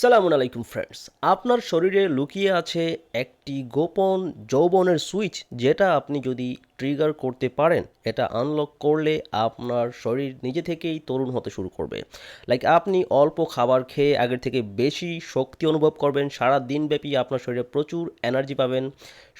সালামু আলাইকুম ফ্রেন্ডস আপনার শরীরে লুকিয়ে আছে একটি গোপন যৌবনের সুইচ যেটা আপনি যদি ট্রিগার করতে পারেন, এটা আনলক করলে আপনার শরীর নিজে থেকেই তরুণ হতে শুরু করবে। লাইক আপনি অল্প খাবার খেয়ে আগের থেকে বেশি শক্তি অনুভব করবেন, সারা দিনব্যাপী আপনার শরীরে প্রচুর এনার্জি পাবেন,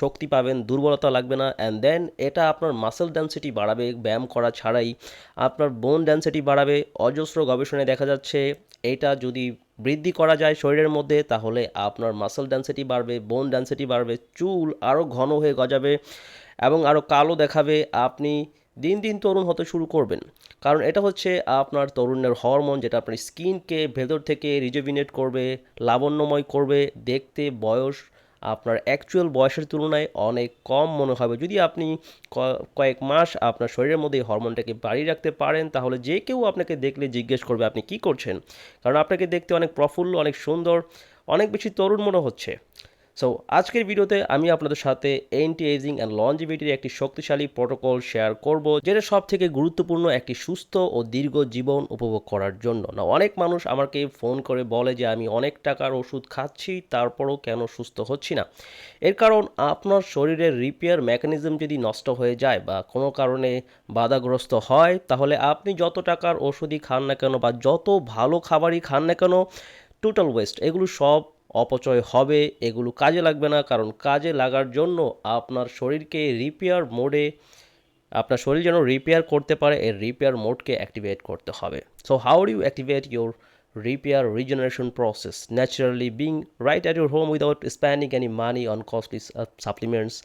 শক্তি পাবেন, দুর্বলতা লাগবে না অ্যান্ড দেন এটা আপনার মাসেল ডেন্সিটি বাড়াবে, ব্যায়াম করা ছাড়াই। আপনার বোন ডেন্সিটি বাড়াবে, অজস্র গবেষণায় দেখা যাচ্ছে, এটা যদি বৃদ্ধি করা যায় শরীরের মধ্যে, তাহলে আপনার মাসল ডেন্সিটি বাড়বে বোন ডেন্সিটি বাড়বে, চুল আরও ঘন হয়ে গজাবে এবং আরও কালো দেখাবে। আপনি দিন দিন তরুণ হতে শুরু করবেন। কারণ এটা হচ্ছে আপনার তরুণের হরমোন যেটা আপনার স্কিনকে ভেতর থেকে রিজুভিনেট করবে, লাবণ্যময় করবে, দেখতে, বয়স আপনার অ্যাকচুয়াল বয়সের তুলনায় অনেক কম মনে হবে। যদি আপনি কয়েক মাস আপনার শরীরের মধ্যে এই হরমোনটাকে বাড়িয়ে রাখতে পারেন, তাহলে যে কেউ আপনাকে দেখলে জিজ্ঞেস করবে আপনি কি করছেন? কারণ আপনাকে দেখতে অনেক প্রফুল্ল, অনেক সুন্দর, অনেক বেশি তরুণ মনে হচ্ছে। সো আজকের ভিডিওতে আমি আপনাদের সাথে এন্টি এজিং অ্যান্ড লঞ্জিভিটির একটি শক্তিশালী প্রোটোকল শেয়ার করব, যেটা সব থেকে গুরুত্বপূর্ণ একটি সুস্থ ও দীর্ঘ জীবন উপভোগ করার জন্য। না অনেক মানুষ আমাকে ফোন করে বলে যে, আমি অনেক টাকার ওষুধ খাচ্ছি, তারপরও কেন সুস্থ হচ্ছি না? এর কারণ, আপনার শরীরের রিপেয়ার মেকানিজম যদি নষ্ট হয়ে যায় বা কোনো কারণে বাধাগ্রস্ত হয়, তাহলে আপনি যত টাকার ওষুধই খান না কেন বা যত ভালো খাবারই খান না কেন টোটাল ওয়েস্ট এগুলো সব অপচয় হবে, এগুলো কাজে লাগবে না, কারণ কাজে লাগার জন্য আপনার শরীরকে রিপেয়ার মোডে আপনার শরীর যেন রিপেয়ার করতে পারে, এর রিপেয়ার মোডকে অ্যাক্টিভেট করতে হবে। So how you activate your repair regeneration process naturally being right at your home without spending any money on costly supplements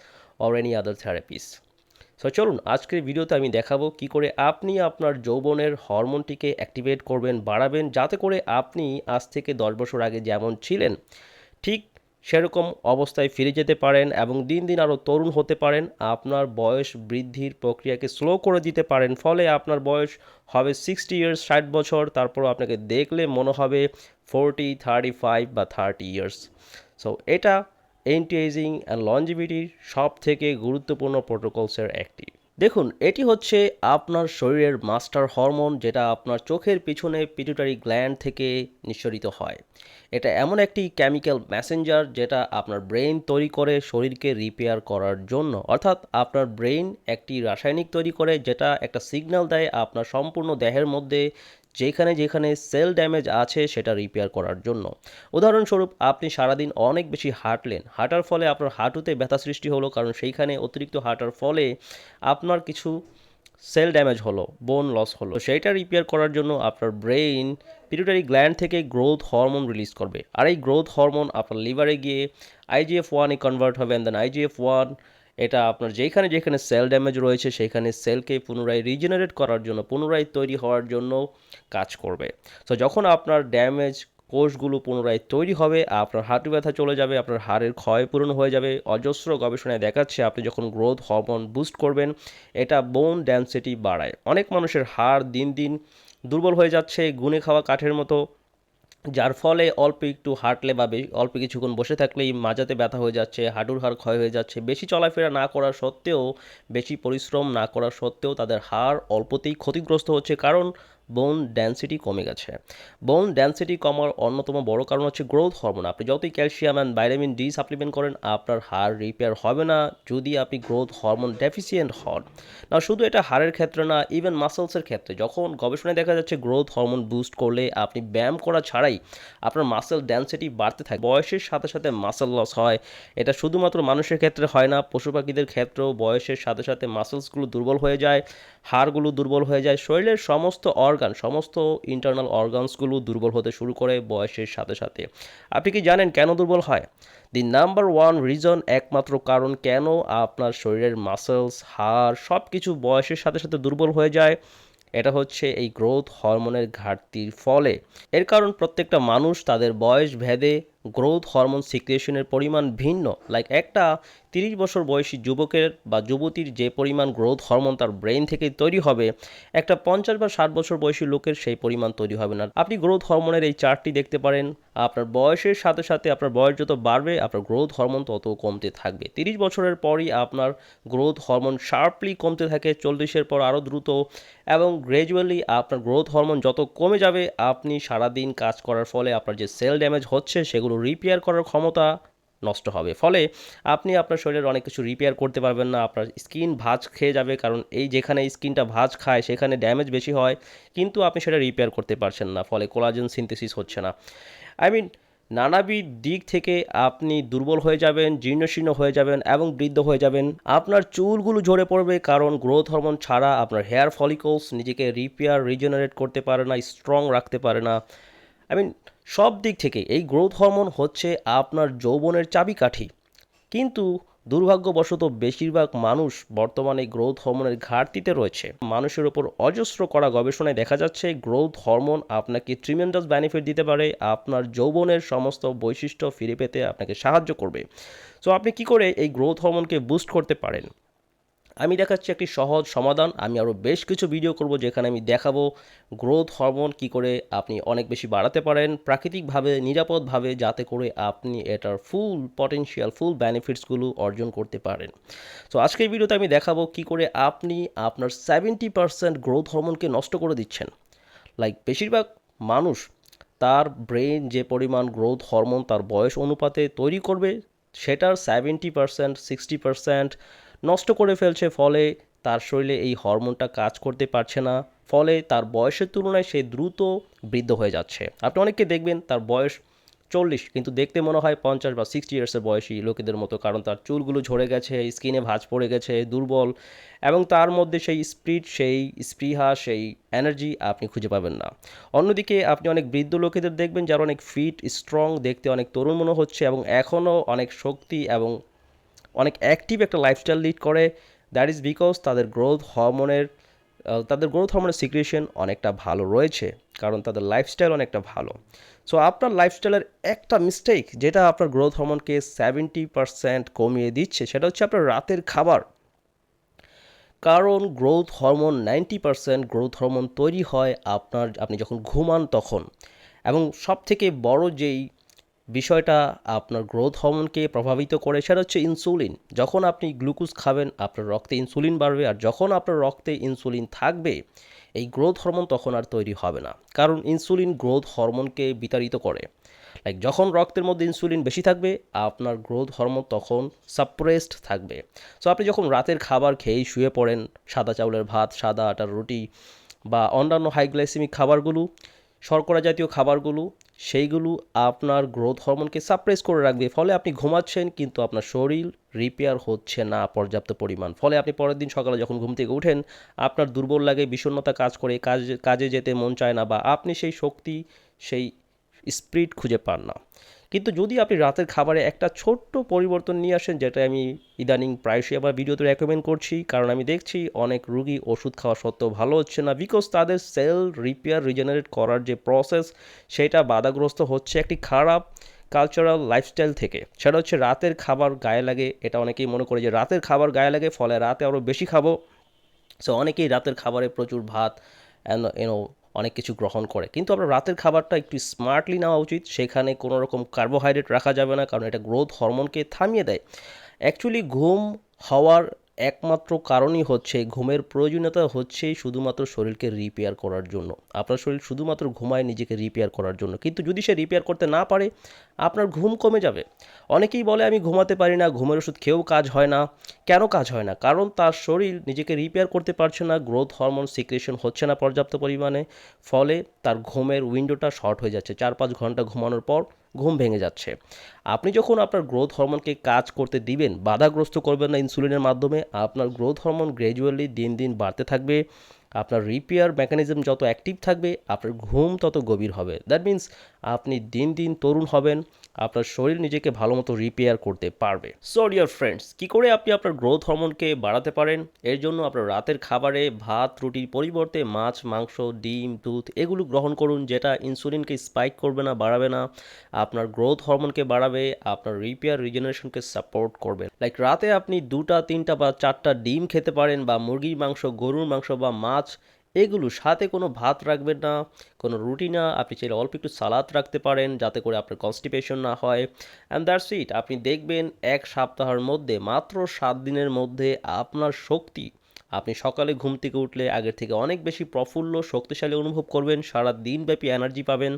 or any other therapies so চলুন, আজকের ভিডিওতে আমি দেখাবো কি করে আপনি আপনার যৌবনের হরমোনটিকে অ্যাক্টিভেট করবেন, বাড়াবেন, যাতে করে আপনি আজ থেকে দশ বছর আগে যেমন ছিলেন, ঠিক সেরকম অবস্থায় ফিরে যেতে পারেন এবং দিন দিন আরও তরুণ হতে পারেন। আপনার বয়স বৃদ্ধির প্রক্রিয়াকে স্লো করে দিতে পারেন, ফলে আপনার বয়স হবে সিক্সটি ইয়ার্স ষাট বছর তারপর আপনাকে দেখলে মনে হবে ফোরটি থার্টি ফাইভ বা থার্টি ইয়ার্স সো এটা এন্টি এজিং অ্যান্ড লঞ্জিভিটির সব থেকে গুরুত্বপূর্ণ প্রোটোকলসের একটি। দেখুন, এটি হচ্ছে আপনার শরীরের মাস্টার হরমোন যেটা আপনার চোখের পিছনে পিটুটারি গ্ল্যান্ড থেকে নিঃসরিত হয়। এটা এমন একটি কেমিক্যাল মেসেঞ্জার যেটা আপনার ব্রেন তৈরি করে শরীরকে রিপেয়ার করার জন্য। অর্থাৎ আপনার ব্রেন একটি রাসায়নিক তৈরি করে যেটা একটা সিগন্যাল দেয় আপনার সম্পূর্ণ দেহের মধ্যে যেখানে যেখানে সেল ড্যামেজ আছে সেটা রিপেয়ার করার জন্য। উদাহরণস্বরূপ, আপনি সারাদিন অনেক বেশি হাঁটলেন। হাঁটার ফলে আপনার হাঁটুতে ব্যথা সৃষ্টি হলো, কারণ সেইখানে অতিরিক্ত হাঁটার ফলে আপনার কিছু সেল ড্যামেজ হলো বোন লস হলো। সেইটা রিপেয়ার করার জন্য আপনার ব্রেইন পিটুটারি গ্ল্যান্ড থেকে গ্রোথ হরমোন রিলিজ করবে। আর এই গ্রোথ হরমোন আপনার লিভারে গিয়ে আইজিএফ ওয়ানে কনভার্ট হবে অ্যান্ড দেন আইজিএফ ওয়ান এটা আপনার যেখানে যেখানে সেল ড্যামেজ রয়েছে সেখানে সেলকে পুনরায় রিজেনারেট করার জন্য, পুনরায় তৈরি হওয়ার জন্য কাজ করবে। তো যখন আপনার ড্যামেজ কোষগুলো পুনরায় তৈরি হবে, আপনার হাঁটু ব্যথা চলে যাবে, আপনার হাড়ের ক্ষয় পূরণ হয়ে যাবে, অজস্র গবেষণায় দেখাচ্ছে আপনি যখন গ্রোথ হরমোন বুস্ট করবেন, এটা বোন ডেন্সিটি বাড়ায়। অনেক মানুষের হাড় দিন দিন দুর্বল হয়ে যাচ্ছে গুনে খাওয়া কাঠের মতো যার ফলে অল্প একটু হাঁটলে বা অল্প কিছুক্ষণ বসে থাকলেই মাজাতে ব্যথা হয়ে যাচ্ছে, হাঁটুর হাড় ক্ষয় হয়ে যাচ্ছে। বেশি চলাফেরা না করা সত্ত্বেও, বেশি পরিশ্রম না করা সত্ত্বেও তাদের হাড় অল্পতেই ক্ষতিগ্রস্ত হচ্ছে। কারণ বোন ডেন্সিটি কমে গেছে। বোন ডেন্সিটি কমার অন্যতম বড় কারণ হচ্ছে গ্রোথ হরমোন আপনি যতই calcium and vitamin D supplement করেন, আপনার হাড় রিপেয়ার হবে না যদি আপনি গ্রোথ হরমোন ডেফিসিয়েন্ট হন। না, শুধু এটা হাড়ের ক্ষেত্রে না ইভেন মাসেলসের ক্ষেত্রে। যখন গবেষণায় দেখা যাচ্ছে গ্রোথ হরমোন বুস্ট করলে আপনি ব্যায়াম করা ছাড়াই আপনার মাসেল ডেন্সিটি বাড়তে থাকে। বয়সের সাথে সাথে মাসেল লস হয়। এটা শুধুমাত্র মানুষের ক্ষেত্রে হয় না, পশু পাখিদের ক্ষেত্রেও বয়সের সাথে সাথে মাসেলসগুলো দুর্বল হয়ে যায়, হাড়গুলো দুর্বল হয়ে যায়। শরীরের সমস্ত অর্গান, সমস্ত ইন্টারনাল অর্গানসগুলো দুর্বল হতে শুরু করে বয়সের সাথে সাথে। আপনি কি জানেন কেন দুর্বল হয়? দি নাম্বার ওয়ান রিজন একমাত্র কারণ কেন আপনার শরীরের মাসেলস হাড় সব কিছু বয়সের সাথে সাথে দুর্বল হয়ে যায়? এটা হচ্ছে এই গ্রোথ হরমোনের ঘাটতির ফলে। এর কারণ প্রত্যেকটা মানুষ তাদের বয়স ভেদে গ্রোথ হরমোন সিক্রেশনের পরিমাণ ভিন্ন। লাইক একটা তিরিশ বছর বয়সী যুবকের বা যুবতীর যে পরিমাণ গ্রোথ হরমোন তার ব্রেন থেকে তৈরি হবে, একটা পঞ্চাশ বা ষাট বছর বয়সী লোকের সেই পরিমাণ তৈরি হবে না। আপনি গ্রোথ হরমোনের এই চার্টটি দেখতে পারেন, আপনার বয়সের সাথে সাথে আপনার বয়স যত বাড়বে, আপনার গ্রোথ হরমোন তত কমতে থাকবে। তিরিশ বছরের পরই আপনার গ্রোথ হরমোন শার্পলি কমতে থাকে, চল্লিশের পর আরও দ্রুত এবং গ্র্যাজুয়ালি আপনার গ্রোথ হরমোন যত কমে যাবে, আপনি সারাদিন কাজ করার ফলে আপনার যে সেল ড্যামেজ হচ্ছে, সেগুলো রিপেয়ার করার ক্ষমতা নষ্ট হবে। ফলে আপনি আপনার শরীরের অনেক কিছু রিপেয়ার করতে পারবেন না, আপনার স্কিন ভাঁজ খেয়ে যাবে, কারণ এই যেখানে স্কিনটা ভাঁজ খায়, সেখানে ড্যামেজ বেশি হয়, কিন্তু আপনি সেটা রিপেয়ার করতে পারছেন না, ফলে কোলাজেন সিনথেসিস হচ্ছে না। আই মিন নানাবিধ দিক থেকে আপনি দুর্বল হয়ে যাবেন, জীর্ণশীর্ণ হয়ে যাবেন এবং বৃদ্ধ হয়ে যাবেন। আপনার চুলগুলো ঝরে পড়বে কারণ গ্রোথ হরমোন ছাড়া আপনার হেয়ার ফলিকলস নিজেকে রিপেয়ার রিজেনারেট করতে পারে না স্ট্রং রাখতে পারে না। আই মিন সব দিক থেকে এই গ্রোথ হরমোন হচ্ছে আপনার যৌবনের চাবিকাঠি। কিন্তু দুর্ভাগ্যবশত বেশিরভাগ মানুষ বর্তমানে গ্রোথ হরমোনের ঘাটতিতে রয়েছে। মানুষের ওপর অজস্র করা গবেষণায় দেখা যাচ্ছে, গ্রোথ হরমোন আপনাকে ট্রিমেন্ডাস বেনিফিট দিতে পারে, আপনার যৌবনের সমস্ত বৈশিষ্ট্য ফিরে পেতে আপনাকে সাহায্য করবে। সো আপনি কি করে এই গ্রোথ হরমোনকে বুস্ট করতে পারেন? আমি দেখাচ্ছি একটি সহজ সমাধান। আমি আরও বেশ কিছু ভিডিও করব যেখানে আমি দেখাবো গ্রোথ হরমোন কি করে আপনি অনেক বেশি বাড়াতে পারেন, প্রাকৃতিকভাবে, নিরাপদভাবে যাতে করে আপনি এটার ফুল পটেনশিয়াল ফুল বেনিফিটসগুলো অর্জন করতে পারেন। তো আজকের ভিডিওতে আমি দেখাবো কি করে আপনি আপনার সেভেন্টি পারসেন্ট গ্রোথ হরমোনকে নষ্ট করে দিচ্ছেন। লাইক বেশিরভাগ মানুষ তার ব্রেন যে পরিমাণ গ্রোথ হরমোন তার বয়স অনুপাতে তৈরি করবে, সেটার সেভেন্টি পারসেন্ট সিক্সটি পারসেন্ট নষ্ট করে ফেলছে, ফলে তার শরীরে এই হরমোনটা কাজ করতে পারছে না, ফলে তার বয়সের তুলনায় সে দ্রুত বৃদ্ধ হয়ে যাচ্ছে। আপনি অনেককে দেখবেন তার বয়স চল্লিশ, কিন্তু দেখতে মনে হয় পঞ্চাশ বা সিক্সটি ইয়ার্সের বয়সী লোকেদের মতো, কারণ তার চুলগুলো ঝরে গেছে, স্কিনে ভাঁজ পড়ে গেছে, দুর্বল, এবং তার মধ্যে সেই স্পিড সেই স্পৃহা, সেই এনার্জি আপনি খুঁজে পাবেন না। অন্যদিকে আপনি অনেক বৃদ্ধ লোকেদের দেখবেন যারা অনেক ফিট স্ট্রং দেখতে অনেক তরুণ মনে হচ্ছে, এবং এখনও অনেক শক্তি এবং অনেক অ্যাক্টিভ একটা লাইফস্টাইল লিড করে। দ্যাট ইজ বিকজ তাদের গ্রোথ হরমোনের তাদের গ্রোথ হরমোনের সিক্রেশন অনেকটা ভালো রয়েছে, কারণ তাদের লাইফস্টাইল অনেকটা ভালো। সো আপনার লাইফস্টাইলের একটা মিস্টেক যেটা আপনার গ্রোথ হরমোনকে সেভেন্টি পারসেন্ট কমিয়ে দিচ্ছে, সেটা হচ্ছে আপনার রাতের খাবার। কারণ growth hormone ninety percent growth hormone তৈরি হয় আপনার, আপনি যখন ঘুমান তখন। এবং সব থেকে বড় যেই বিষয়টা আপনার গ্রোথ হরমোনকে প্রভাবিত করে, সেটা হচ্ছে ইনসুলিন। যখন আপনি গ্লুকোজ খাবেন, আপনার রক্তে ইনসুলিন বাড়বে, আর যখন আপনার রক্তে ইনসুলিন থাকবে, এই গ্রোথ হরমোন তখন আর তৈরি হবে না। কারণ ইনসুলিন গ্রোথ হরমোনকে বিতাড়িত করে। লাইক, যখন রক্তের মধ্যে ইনসুলিন বেশি থাকবে, আপনার গ্রোথ হরমোন তখন সাপ্রেসড থাকবে। সো, আপনি যখন রাতের খাবার খেয়েই শুয়ে পড়েন, সাদা চাউলের ভাত, সাদা আটার রুটি বা অন্যান্য হাইগ্লাইসেমিক খাবারগুলো, শর্করা জাতীয় খাবারগুলো সেইগুলো আপনার গ্রোথ হরমোনকে সাপ্রেস করে রাখবে। ফলে আপনি ঘুমাচ্ছেন, কিন্তু আপনার শরীর রিপেয়ার হচ্ছে না পর্যাপ্ত পরিমাণ। ফলে আপনি পরের দিন সকালে যখন ঘুম থেকে উঠেন, আপনার দুর্বল লাগে, বিষণ্ণতা কাজ করে, কাজ, কাজে যেতে মন চায় না বা আপনি সেই শক্তি, সেই স্পিরিট খুঁজে পান না। কিন্তু যদি আপনি রাতের খাবারে একটা ছোট্ট পরিবর্তন নিয়ে আসেন যেটা আমি ইদানিং প্রায়শই আবার ভিডিওতে রেকমেন্ড করছি, কারণ আমি দেখছি অনেক রুগী ওষুধ খাওয়া সত্ত্বেও ভালো হচ্ছে না বিকজ তাদের সেল রিপেয়ার রিজেনারেট করার যে প্রসেস সেটা বাধাগ্রস্ত হচ্ছে একটি খারাপ কালচারাল লাইফস্টাইল থেকে। সেটা হচ্ছে রাতের খাবার গায়ে লাগে, এটা অনেকেই মনে করে যে রাতের খাবার গায়ে লাগে, ফলে রাতে আরও বেশি খাব। সো অনেকেই রাতের খাবারে প্রচুর ভাত এনো অনেক কিছু গ্রহণ করে। কিন্তু আপনার রাতের খাবারটা একটু স্মার্টলি নেওয়া উচিত। সেখানে কোনো রকম কার্বোহাইড্রেট রাখা যাবে না, কারণ এটা গ্রোথ হরমোনকে থামিয়ে দেয়। অ্যাকচুয়ালি ঘুম হওয়ার একমাত্র কারণই হচ্ছে ঘুমের প্রয়োজনীয়তা হচ্ছে শুধুমাত্র শরীরকে রিপেয়ার করার জন্য। আপনার শরীর শুধুমাত্র ঘুমায় নিজেকে রিপেয়ার করার জন্য। কিন্তু যদি সে রিপেয়ার করতে না পারে, আপনার ঘুম কমে যাবে। অনেকেই বলে, আমি ঘুমাতে পারি না, ঘুমের ওষুধ খেয়েও কাজ হয় না। কেন কাজ হয় না? কারণ তার শরীর নিজেকে রিপেয়ার করতে পারছে না গ্রোথ হরমোন সিক্রেশন হচ্ছে না পর্যাপ্ত পরিমাণে। ফলে তার ঘুমের উইন্ডোটা শর্ট হয়ে যাচ্ছে। চার পাঁচ ঘণ্টা ঘুমানোর পর ঘুম ভেঙে যাচ্ছে। আপনি যখন আপনার গ্রোথ হরমোনকে কাজ করতে দিবেন, বাধাগ্রস্ত করবেন না ইনসুলিনের মাধ্যমে, আপনার গ্রোথ হরমোন গ্র্যাজুয়ালি দিন দিন বাড়তে থাকবে, আপনার রিপেয়ার মেকানিজম যত অ্যাক্টিভ থাকবে, আপনার ঘুম তত গভীর হবে। দ্যাট মিন্স আপনি দিন দিন তরুণ হবেন, আপনার শরীর নিজেকে ভালো মতো রিপেয়ার করতে পারবে। সো ডিয়ার ফ্রেন্ডস কী করে আপনি আপনার গ্রোথ হরমোনকে বাড়াতে পারেন? এর জন্য আপনার রাতের খাবারে ভাত, রুটির পরিবর্তে মাছ, মাংস, ডিম, দুধ এগুলো গ্রহণ করুন, যেটা ইনসুলিনকে স্পাইক করবে না, বাড়াবে না। আপনার গ্রোথ হরমোনকে বাড়াবে, আপনার রিপেয়ার রিজেনারেশনকে সাপোর্ট করবে। লাইক রাতে আপনি দুটা, তিনটা বা চারটা ডিম খেতে পারেন বা মুরগির মাংস, গরুর মাংস বা মাছ এগুলো সাথে কোনো ভাত রাখবেন না, কোনো রুটি না, আপনি চাইলে অল্প একটু সালাদ রাখতে পারেন যাতে করে আপনার কনস্টিপেশন না হয়। অ্যান্ড দ্যাটস ইট আপনি দেখবেন এক সপ্তাহের মধ্যে, মাত্র সাত দিনের মধ্যে আপনার শক্তি আপনি সকালে ঘুম থেকে উঠলে আগের থেকে অনেক বেশি প্রফুল্ল, শক্তিশালী অনুভব করবেন, সারা দিনব্যাপী এনার্জি পাবেন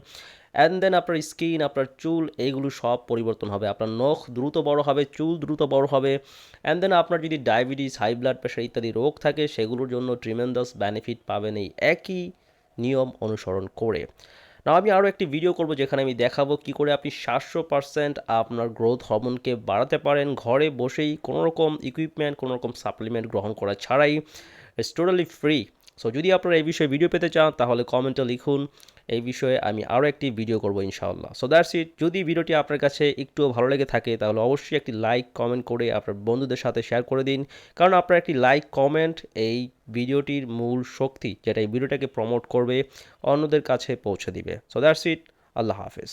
অ্যান্ড দেন আপনার স্কিন আপনার চুল, এইগুলো সব পরিবর্তন হবে, আপনার নখ দ্রুত বড় হবে, চুল দ্রুত বড় হবে অ্যান্ড দেন আপনার যদি ডায়াবেটিস হাই ব্লাড প্রেশার ইত্যাদি রোগ থাকে, সেগুলোর জন্য ট্রিমেন্ডাস বেনিফিট পাবেন এই একই নিয়ম অনুসরণ করে। না আমি আরও একটি ভিডিও করব যেখানে আমি দেখাবো কি করে আপনি সাতশো পার্সেন্ট আপনার গ্রোথ হরমোনকে বাড়াতে পারেন, ঘরে বসেই কোনো রকম ইকুইপমেন্ট কোনো রকম সাপ্লিমেন্ট গ্রহণ করা ছাড়াই টোটালি ফ্রি সো যদি আপনারা এই বিষয়ে ভিডিও পেতে চান, তাহলে কমেন্টে লিখুন এই বিষয়ে আমি আরও একটি ভিডিও করব ইনশাআল্লাহ। সো দ্যাটস ইট যদি ভিডিওটি আপনার কাছে একটুও ভালো লেগে থাকে, তাহলে অবশ্যই একটি লাইক কমেন্ট করে আপনার বন্ধুদের সাথে শেয়ার করে দিন। কারণ আপনার একটি লাইক কমেন্ট এই ভিডিওটির মূল শক্তি, যেটা এই ভিডিওটাকে প্রমোট করবে, অন্যদের কাছে পৌঁছে দিবে। সো দ্যাটস ইট আল্লাহ হাফেজ।